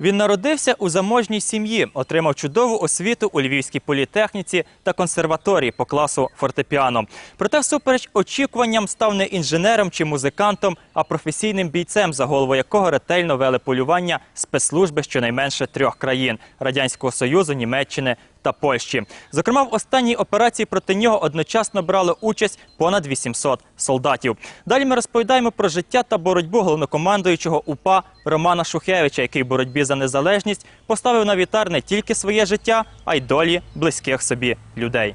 Він народився у заможній сім'ї, отримав чудову освіту у Львівській політехніці та консерваторії по класу фортепіано. Проте, всупереч очікуванням, став не інженером чи музикантом, а професійним бійцем, за голову якого ретельно вели полювання спецслужби щонайменше трьох країн радянського союзу, Німеччини та Польщі. Зокрема, в останній операції проти нього одночасно брали участь понад 800 солдатів. Далі ми розповідаємо про життя та боротьбу головнокомандуючого УПА Романа Шухевича, який в боротьбі за незалежність поставив на вітар не тільки своє життя, а й долі близьких собі людей.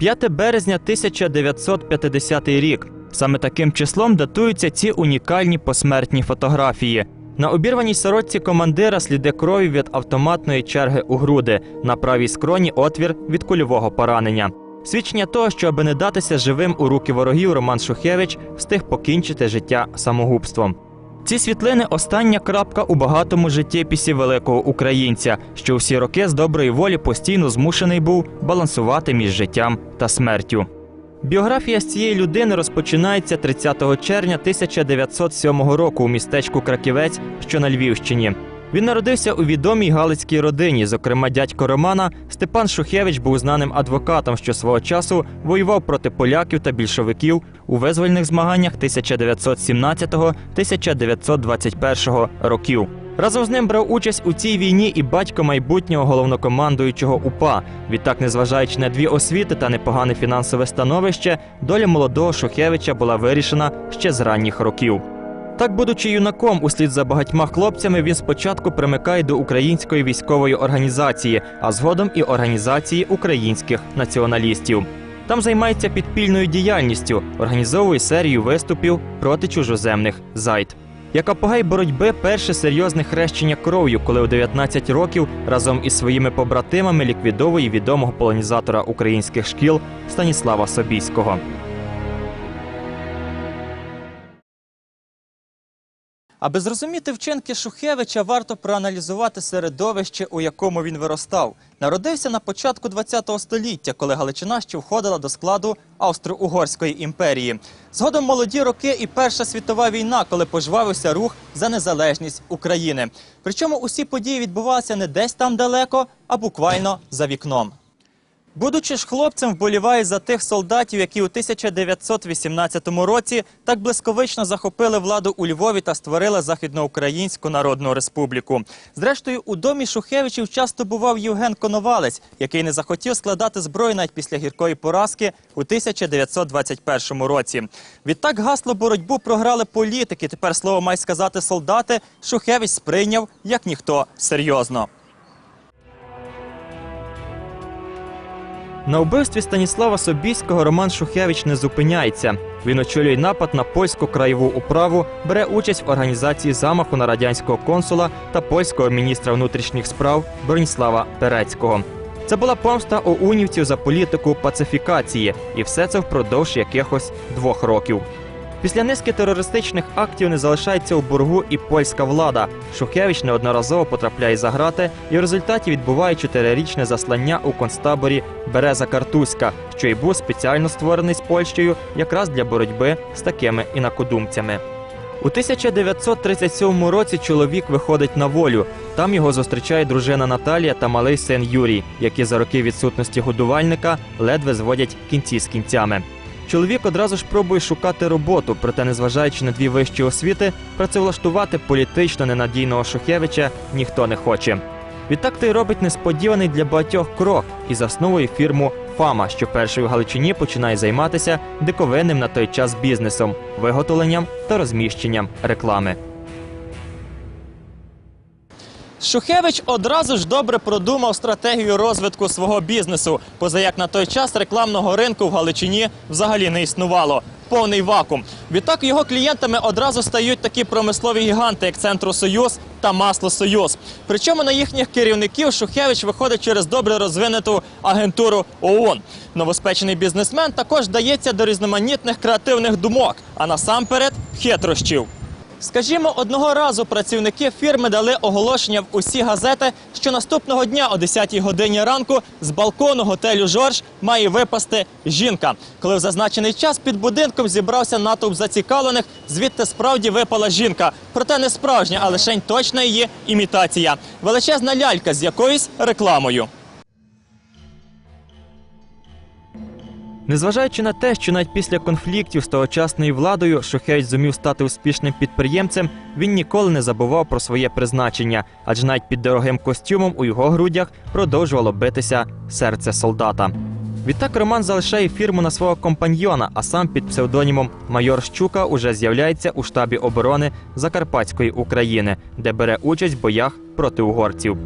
«5 березня 1950 рік. Саме таким числом датуються ці унікальні посмертні фотографії. На обірваній сорочці командира сліди крові від автоматної черги у груди, на правій скроні отвір від кульового поранення. Свідчення того, що аби не датися живим у руки ворогів, Роман Шухевич встиг покінчити життя самогубством. Ці світлини остання крапка у багатому життєписі великого українця, що всі роки з доброї волі постійно змушений був балансувати між життям та смертю. Біографія з цієї людини розпочинається 30 червня 1907 року у містечку Краківець, що на Львівщині. Він народився у відомій галицькій родині. Зокрема, дядько Романа Степан Шухевич був знаним адвокатом, що свого часу воював проти поляків та більшовиків у визвольних змаганнях 1917-1921 років. Разом з ним брав участь у цій війні і батько майбутнього головнокомандуючого УПА. Відтак, незважаючи на дві освіти та непогане фінансове становище, доля молодого Шухевича була вирішена ще з ранніх років. Так, будучи юнаком, услід за багатьма хлопцями, він спочатку примикає до української військової організації, а згодом і організації українських націоналістів. Там займається підпільною діяльністю, організовує серію виступів проти чужоземних зайд. Як апогей боротьби перше серйозне хрещення кров'ю, коли у 19 років разом із своїми побратимами ліквідовує відомого полонізатора українських шкіл Станіслава Собіського. Аби зрозуміти вчинки Шухевича, варто проаналізувати середовище, у якому він виростав. Народився на початку ХХ століття, коли Галичина ще входила до складу Австро-Угорської імперії. Згодом молоді роки і Перша світова війна, коли пожвавився рух за незалежність України. Причому усі події відбувалися не десь там далеко, а буквально за вікном. Будучи ж хлопцем, вболіває за тих солдатів, які у 1918 році так блискавично захопили владу у Львові та створили Західноукраїнську Народну Республіку. Зрештою, у домі Шухевичів часто бував Євген Коновалець, який не захотів складати зброю навіть після гіркої поразки у 1921 році. Відтак гасло боротьбу програли політики. Тепер слово мають сказати солдати. Шухевич сприйняв як ніхто серйозно. На вбивстві Станіслава Собіського Роман Шухевич не зупиняється. Він очолює напад на польську краєву управу, бере участь в організації замаху на радянського консула та польського міністра внутрішніх справ Броніслава Перецького. Це була помста оунівців за політику пацифікації, і все це впродовж якихось двох років. Після низки терористичних актів не залишається у боргу і польська влада. Шухевич неодноразово потрапляє за грати і в результаті відбуває чотирирічне заслання у концтаборі Береза Картузька, що й був спеціально створений з Польщею якраз для боротьби з такими інакодумцями. У 1937 році чоловік виходить на волю. Там його зустрічає дружина Наталія та малий син Юрій, які за роки відсутності годувальника ледве зводять кінці з кінцями. Чоловік одразу ж пробує шукати роботу, проте, незважаючи на дві вищі освіти, працевлаштувати політично ненадійного Шухевича ніхто не хоче. Відтак той робить несподіваний для багатьох крок і засновує фірму Фама, що першою в Галичині починає займатися диковинним на той час бізнесом, виготовленням та розміщенням реклами. Шухевич одразу ж добре продумав стратегію розвитку свого бізнесу, поза як на той час рекламного ринку в Галичині взагалі не існувало. Повний вакуум. Відтак його клієнтами одразу стають такі промислові гіганти, як Центру Союз та Масло Союз. Причому на їхніх керівників Шухевич виходить через добре розвинуту агентуру ООН. Новоспечений бізнесмен також вдається до різноманітних креативних думок, а насамперед хитрощів. Скажімо, одного разу працівники фірми дали оголошення в усі газети, що наступного дня о 10-й годині ранку з балкону готелю Жорж має випасти жінка. Коли в зазначений час під будинком зібрався натовп зацікавлених, звідти справді випала жінка. Проте не справжня, а лише точна її імітація. Величезна лялька з якоюсь рекламою. Незважаючи на те, що навіть після конфліктів з тогочасною владою Шухевич зумів стати успішним підприємцем, він ніколи не забував про своє призначення, адже навіть під дорогим костюмом у його грудях продовжувало битися серце солдата. Відтак Роман залишає фірму на свого компаньйона, а сам під псевдонімом Майор Щука уже з'являється у штабі оборони Закарпатської України, де бере участь в боях проти угорців.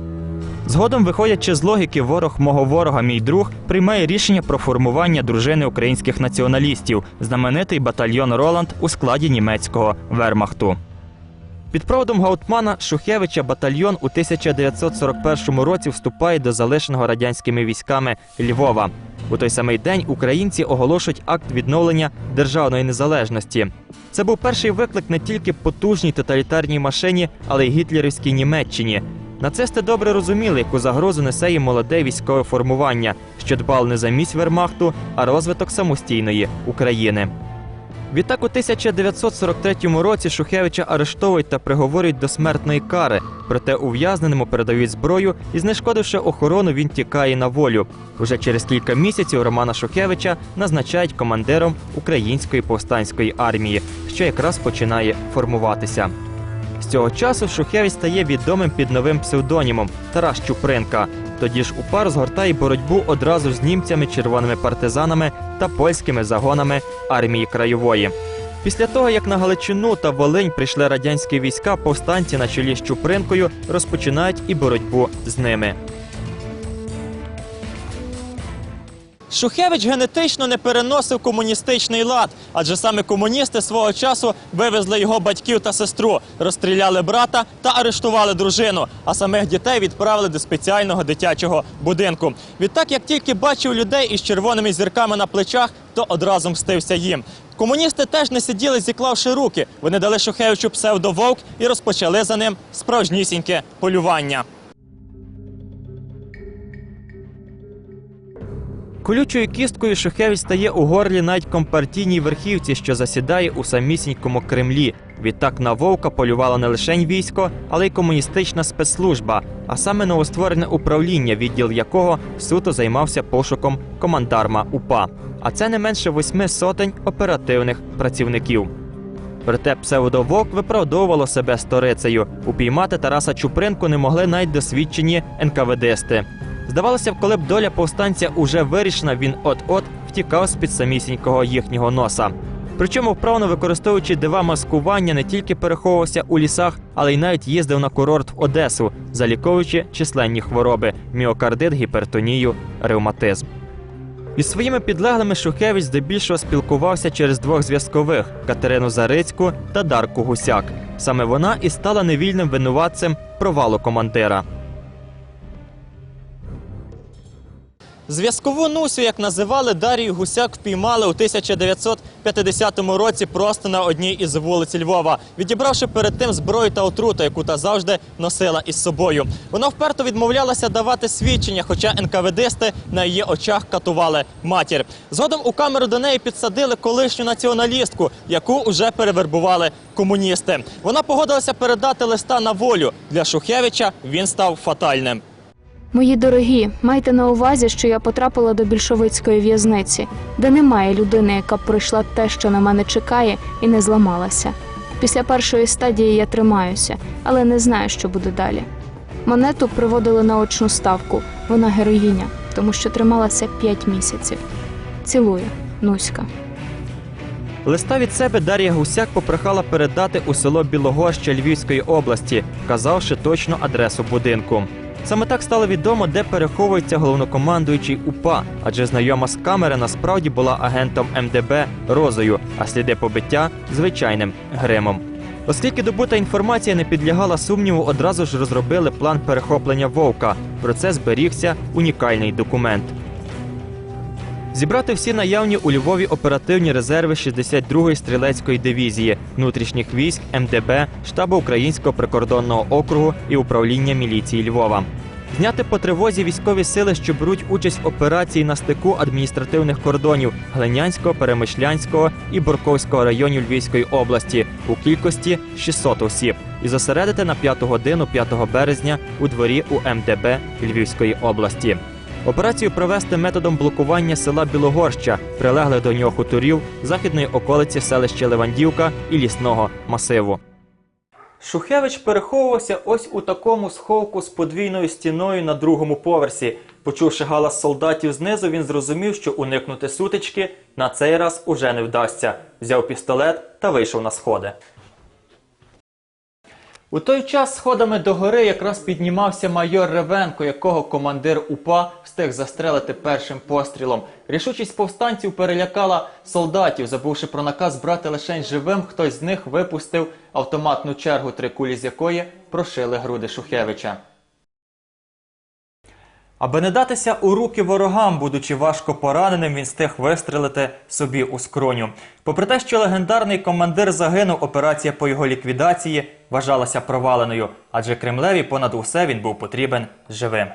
Згодом, виходячи з логіки, ворог мого ворога, мій друг, приймає рішення про формування дружини українських націоналістів, знаменитий батальйон Роланд у складі німецького вермахту. Під проводом Гаутмана Шухевича батальйон у 1941 році вступає до залишеного радянськими військами Львова. У той самий день українці оголошують акт відновлення державної незалежності. Це був перший виклик не тільки потужній тоталітарній машині, але й гітлерівській Німеччині. Нацисти добре розуміли, яку загрозу несе їм молоде військове формування, що дбало не за міць вермахту, а розвиток самостійної України. Відтак у 1943 році Шухевича арештовують та приговорюють до смертної кари. Проте ув'язненому передають зброю і, знешкодивши охорону, він тікає на волю. Уже через кілька місяців Романа Шухевича назначають командиром української повстанської армії, що якраз починає формуватися. Цього часу Шухевич стає відомим під новим псевдонімом Тарас Чупринка. Тоді ж УПА розгортає боротьбу одразу з німцями, червоними партизанами та польськими загонами армії краєвої. Після того, як на Галичину та Волинь прийшли радянські війська, повстанці на чолі з Чупринкою розпочинають і боротьбу з ними. Шухевич генетично не переносив комуністичний лад, адже саме комуністи свого часу вивезли його батьків та сестру, розстріляли брата та арештували дружину, а самих дітей відправили до спеціального дитячого будинку. Відтак, як тільки бачив людей із червоними зірками на плечах, то одразу мстився їм. Комуністи теж не сиділи, зіклавши руки. Вони дали Шухевичу псевдововк і розпочали за ним справжнісіньке полювання. Колючою кісткою Шухевич стає у горлі навіть компартійній верхівці, що засідає у самісінькому Кремлі. Відтак на вовка полювало не лише військо, але й комуністична спецслужба, а саме новостворене управління, відділ якого суто займався пошуком командарма УПА. А це не менше восьми сотень оперативних працівників. Проте псевдовок виправдовувало себе сторицею. Упіймати Тараса Чупринку не могли навіть досвідчені НКВДсти. Здавалося б, коли б доля повстанця уже вирішена, він от-от втікав з під самісінького їхнього носа. Причому вправно використовуючи дива маскування, не тільки переховувався у лісах, але й навіть їздив на курорт в Одесу, заліковуючи численні хвороби міокардит, гіпертонію, ревматизм. Із своїми підлеглими Шухевич здебільшого спілкувався через двох зв'язкових Катерину Зарицьку та Дарку Гусяк. Саме вона і стала невільним винуватцем провалу командира. Зв'язкову Нусю, як називали, Дарію Гусяк впіймали у 1950 році просто на одній із вулиць Львова, відібравши перед тим зброю та отруту, яку та завжди носила із собою. Вона вперто відмовлялася давати свідчення, хоча НКВДсти на її очах катували матір. Згодом у камеру до неї підсадили колишню націоналістку, яку уже перевербували комуністи. Вона погодилася передати листа на волю. Для Шухевича він став фатальним. Мої дорогі, майте на увазі, що я потрапила до більшовицької в'язниці, де немає людини, яка б пройшла те, що на мене чекає, і не зламалася. Після першої стадії я тримаюся, але не знаю, що буде далі. Монету приводили на очну ставку. Вона героїня, тому що трималася п'ять місяців. Цілую, Нуська. Листа від себе Дар'я Гусяк попрохала передати у село Білогорща Львівської області, вказавши точну адресу будинку. Саме так стало відомо, де переховується головнокомандуючий УПА, адже знайома з камери насправді була агентом МДБ Розою, а сліди побиття звичайним гримом. Оскільки добута інформація не підлягала сумніву, одразу ж розробили план перехоплення вовка. Про це зберігся унікальний документ. Зібрати всі наявні у Львові оперативні резерви 62-ї стрілецької дивізії, внутрішніх військ, МДБ, штабу Українського прикордонного округу і управління міліції Львова. Зняти по тривозі військові сили, що беруть участь в операції на стику адміністративних кордонів Глинянського, Перемишлянського і Борковського районів Львівської області у кількості 600 осіб і зосередити на 5 годину 5 березня у дворі у МДБ Львівської області. Операцію провести методом блокування села Білогорща, прилеглих до нього хуторів, західної околиці селища Левандівка і лісного масиву. Шухевич переховувався ось у такому сховку з подвійною стіною на другому поверсі. Почувши галас солдатів знизу, він зрозумів, що уникнути сутички на цей раз уже не вдасться. Взяв пістолет та вийшов на сходи. У той час сходами до гори якраз піднімався майор Ревенко, якого командир УПА встиг застрелити першим пострілом. Рішучість повстанців перелякала солдатів. Забувши про наказ брати лишень живим, хтось з них випустив автоматну чергу, три кулі з якої прошили груди Шухевича. Аби не датися у руки ворогам, будучи важко пораненим, він встиг вистрелити собі у скроню. Попри те, що легендарний командир загинув, операція по його ліквідації вважалася проваленою, адже Кремлеві понад усе він був потрібен живим.